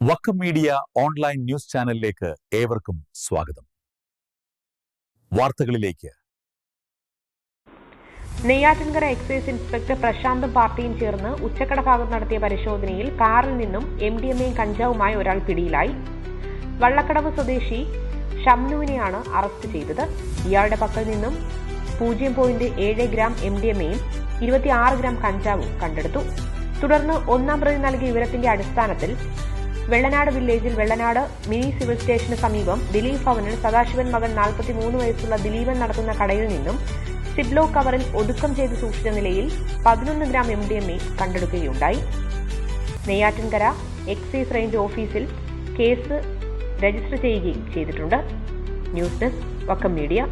Vakkom media online news ചാനലിലേക്ക് ഏവർക്കും സ്വാഗതം. വാർത്തകളിലേക്ക്. നെയ്യാറ്റിൻകര എക്സൈസ് ഇൻസ്പെക്ടർ പ്രശാന്തും പാർട്ടിയും ചേർന്ന് ഉച്ചക്കട ഭാഗം നടത്തിയ പരിശോധനയിൽ കാറിൽ നിന്നും എം ഡി എം എയും കഞ്ചാവുമായി ഒരാൾ പിടിയിലായി. വള്ളക്കടവ് സ്വദേശി ഷംനുവിനെയാണ് അറസ്റ്റ് ചെയ്തത്. ഇയാളുടെ പക്കൽ നിന്നും പൂജ്യം പോയിന്റ് ഏഴ് ഗ്രാം എം ഡി എം എയും ഇരുപത്തിയാറ് ഗ്രാം കഞ്ചാവും കണ്ടെടുത്തു. തുടർന്ന് ഒന്നാം പ്രതി നൽകിയ വിവരത്തിന്റെ അടിസ്ഥാനത്തിൽ വെള്ളനാട് വില്ലേജിൽ വെള്ളനാട് മിനി സിവിൽ സ്റ്റേഷന് സമീപം ദിലീപ് ഭവനിൽ സദാശിവൻ മകൻ നാൽപ്പത്തിമൂന്ന് വയസ്സുള്ള ദിലീപൻ നടത്തുന്ന കടയിൽ നിന്നും സിബ്ലോ കവറിൽ ഒതുക്കം ചെയ്ത് സൂക്ഷിച്ച നിലയിൽ പതിനൊന്ന് gram M D M A കണ്ടെടുക്കുകയുണ്ടായി. Neyyattinkara excise range ഓഫീസിൽ കേസ് രജിസ്റ്റർ ചെയ്യുകയും ചെയ്തിട്ടുണ്ട്. News desk Vakkom media.